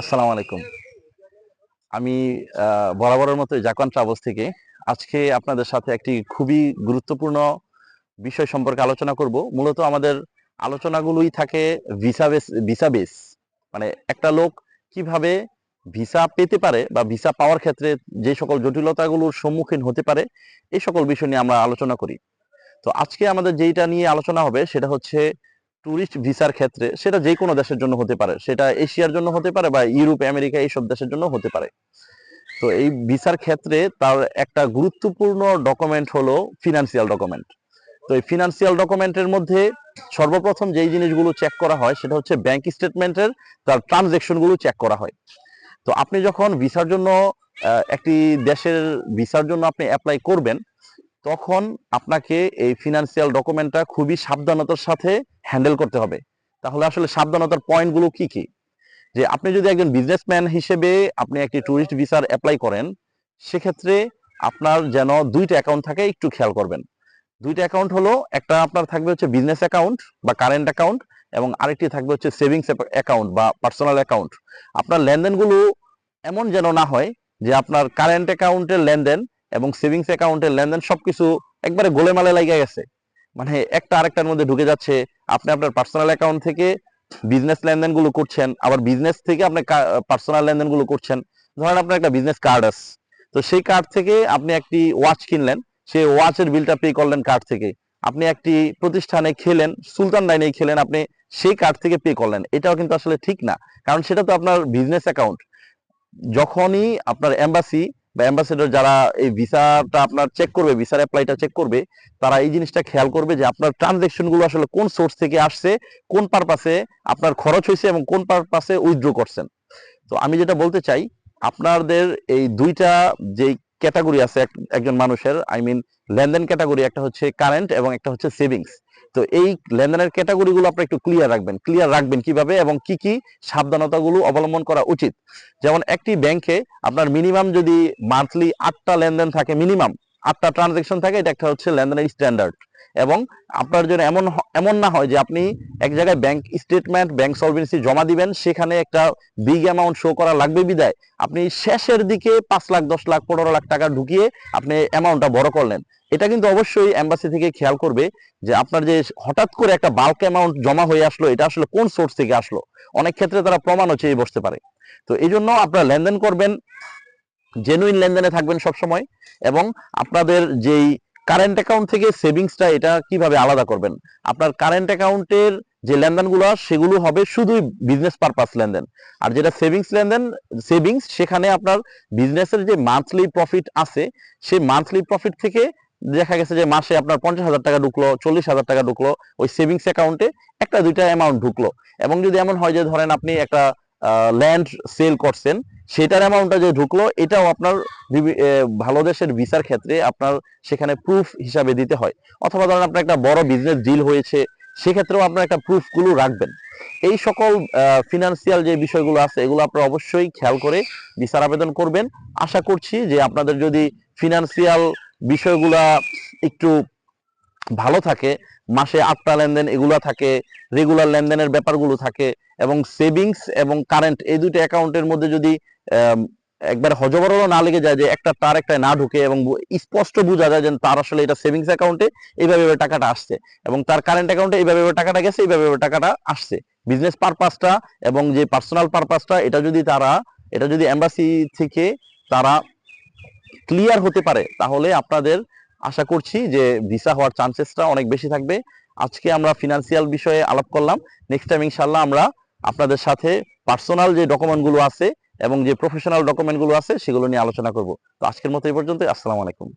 আসসালামু আলাইকুম। আমি বরাবরের মতো জাকান ট্রাভেলস থেকে আজকে আপনাদের সাথে একটি খুবই গুরুত্বপূর্ণ বিষয় সম্পর্কে আলোচনা করব। মূলত আমাদের আলোচনাগুলোই থাকে ভিসা বেস ভিসা বেস। মানে একটা লোক কীভাবে ভিসা পেতে পারে বা ভিসা পাওয়ার ক্ষেত্রে যে সকল জটিলতাগুলোর সম্মুখীন হতে পারে এই সকল বিষয় নিয়ে আমরা আলোচনা করি। তো আজকে আমাদের যেইটা নিয়ে আলোচনা হবে সেটা হচ্ছে ট্যুরিস্ট ভিসার ক্ষেত্রে সেটা যে কোনো দেশের জন্য হতে পারে। সেটা এশিয়ার জন্য হতে পারে বা ইউরোপ, আমেরিকা এইসব দেশের জন্য হতে পারে। তো এই ভিসার ক্ষেত্রে তার একটা গুরুত্বপূর্ণ ডকুমেন্ট হলো ফিনান্সিয়াল ডকুমেন্ট তো এই ফিনান্সিয়াল ডকুমেন্টের মধ্যে সর্বপ্রথম যেই জিনিসগুলো চেক করা হয় সেটা হচ্ছে ব্যাংক স্টেটমেন্টের তার ট্রানজেকশনগুলো চেক করা হয়। তো আপনি যখন ভিসার জন্য একটি দেশের ভিসার জন্য আপনি অ্যাপ্লাই করবেন তখন আপনাকে এই ফিনান্সিয়াল ডকুমেন্টটা খুবই সাবধানতার সাথে হ্যান্ডেল করতে হবে। তাহলে আসলে সাবধানতার পয়েন্টগুলো কি কি? যে আপনি যদি একজন বিজনেসম্যান হিসেবে আপনি একটি ট্যুরিস্ট ভিসার অ্যাপ্লাই করেন, সেক্ষেত্রে আপনার যেন দুইটা অ্যাকাউন্ট থাকে, একটু খেয়াল করবেন। দুইটা অ্যাকাউন্ট হলো, একটা আপনার থাকবে হচ্ছে বিজনেস অ্যাকাউন্ট বা কারেন্ট অ্যাকাউন্ট এবং আরেকটি থাকবে হচ্ছে সেভিংস অ্যাকাউন্ট বা পার্সোনাল অ্যাকাউন্ট আপনার লেনদেনগুলো এমন যেন না হয় যে আপনার কারেন্ট অ্যাকাউন্টের লেনদেন এবং সেভিংস অ্যাকাউন্টের লেনদেন সবকিছু একবারে গোলেমালে লাগিয়ে গেছে। মানে একটা আরেকটার মধ্যে ঢুকে যাচ্ছে। আপনি আপনার পার্সোনাল অ্যাকাউন্ট থেকে বিজনেস লেনদেনগুলো করছেন, আবার বিজনেস থেকে আপনি পার্সোনাল লেনদেনগুলো করছেন। ধরেন আপনার একটা বিজনেস কার্ড আছে। তো সেই কার্ড থেকে আপনি একটি ওয়াচ কিনলেন। সেই ওয়াচের বিলটা পে করলেন কার্ড থেকে। আপনি একটি প্রতিষ্ঠানে খেলেন, সুলতান ডাইনে খেলেন, আপনি সেই কার্ড থেকে পে করলেন। এটাও কিন্তু আসলে ঠিক না। কারণ সেটা তো আপনার বিজনেস অ্যাকাউন্ট যখনই আপনার এম্বাসি বা অ্যাম্বাসেডর যারা এই ভিসাটা আপনার চেক করবে ভিসার অ্যাপ্লাইটা চেক করবে, তারা এই জিনিসটা খেয়াল করবে যে আপনার ট্রানজেকশনগুলো আসলে কোন সোর্স থেকে আসছে, কোন পারপাসে আপনার খরচ হয়েছে এবং কোন পারপাসে উইথড্র করছেন। তো আমি যেটা বলতে চাই, আপনাদের এই দুইটা যেই ক্যাটাগরি আছে একজন মানুষের আই মিন লেনদেন ক্যাটাগরি একটা হচ্ছে কারেন্ট এবং একটা হচ্ছে সেভিংস তো এই লেনদেনের ক্যাটাগরিগুলো আপনি একটু ক্লিয়ার রাখবেন। ক্লিয়ার রাখবেন কীভাবে এবং কি কি সাবধানতাগুলো অবলম্বন করা উচিত। যেমন একটি ব্যাংকে আপনার মিনিমাম যদি মান্থলি আটটা লেনদেন থাকে মিনিমাম আটটা ট্রানজেকশন থাকে, এটা একটা হচ্ছে লেনদেনের স্ট্যান্ডার্ড এবং আপনার জন্য এমন এমন না হয় যে আপনি এক জায়গায় ব্যাংক স্টেটমেন্ট ব্যাংক সলভেন্সি জমা দিবেন, সেখানে একটা বিগ অ্যামাউন্ট শো করা লাগবে বিদায়। আপনি শেষের দিকে পাঁচ লাখ, দশ লাখ, পনেরো লাখ টাকা ঢুকিয়ে আপনি অ্যামাউন্টটা বড় করলেন। এটা কিন্তু অবশ্যই এম্বাসি থেকে খেয়াল করবে যে আপনার যে হঠাৎ করে একটা বাল্ক অ্যামাউন্ট জমা হয়ে আসলো, এটা আসলে কোন সোর্স থেকে আসলো? অনেক ক্ষেত্রে তারা প্রমাণও চেয়ে বসতে পারে। তো এই জন্য আপনারা লেনদেন করবেন জেনুইন লেনদেনে থাকবেন সবসময় এবং আপনাদের যেই কারেন্ট অ্যাকাউন্ট থেকে সেভিংসটা এটা কীভাবে আলাদা করবেন? আপনার কারেন্ট অ্যাকাউন্টের যে লেনদেনগুলো সেগুলো হবে শুধুই বিজনেস পারপাস লেনদেন। আর যেটা সেভিংস লেনদেন সেভিংস সেখানে আপনার বিজনেসের যে মান্থলি প্রফিট আছে, সেই মান্থলি প্রফিট থেকে দেখা গেছে যে মাসে আপনার পঞ্চাশ হাজার টাকা ঢুকলো, চল্লিশ হাজার টাকা ঢুকলো, ওই সেভিংস অ্যাকাউন্টে একটা দুইটা অ্যামাউন্ট ঢুকলো। এবং যদি এমন হয় যে ধরেন আপনি একটা ল্যান্ড সেল করছেন, সেটার অ্যামাউন্টটা যে ঢুকলো, এটাও আপনার ভালো দেশের ভিসার ক্ষেত্রে আপনার সেখানে প্রুফ হিসাবে দিতে হয়। অথবা ধরেন আপনার একটা বড় বিজনেস ডিল হয়েছে, সেক্ষেত্রেও আপনার একটা প্রুফগুলো রাখবেন। এই সকল ফিনান্সিয়াল যে বিষয়গুলো আছে, এগুলো আপনারা অবশ্যই খেয়াল করে ভিসার আবেদন করবেন। আশা করছি যে আপনাদের যদি ফিনান্সিয়াল বিষয়গুলা একটু ভালো থাকে মাসে আটটা লেনদেন এগুলা থাকে রেগুলার লেনদেনের ব্যাপারগুলো থাকে এবং সেভিংস এবং কারেন্ট এই দুটো অ্যাকাউন্টের মধ্যে যদি একবার হজবরলও না লেগে যায় যে একটা তার একটা না ঢুকে এবং স্পষ্ট বোঝা যায় যে তার আসলে এটা সেভিংস অ্যাকাউন্টে এইভাবে টাকাটা আসছে এবং তার কারেন্ট অ্যাকাউন্টে এইভাবে টাকাটা গেছে, এইভাবে টাকাটা আসছে। বিজনেস পারপাসটা এবং যে পার্সোনাল পারপাসটা এটা যদি তারা, এটা যদি এম্বাসি থেকে তারা ক্লিয়ার হতে পারে, তাহলে আপনাদের আশা করছি যে ভিসা হওয়ার চান্সেসটা অনেক বেশি থাকবে। আজকে আমরা ফিনান্সিয়াল বিষয়ে আলাপ করলাম। নেক্সট টাইম ইনশাল্লাহ আমরা আপনাদের সাথে পার্সোনাল যে ডকুমেন্টগুলো আছে এবং যে প্রফেশনাল ডকুমেন্টগুলো আছে সেগুলো নিয়ে আলোচনা করব। তো আজকের মতো এই পর্যন্ত আসসালামু আলাইকুম।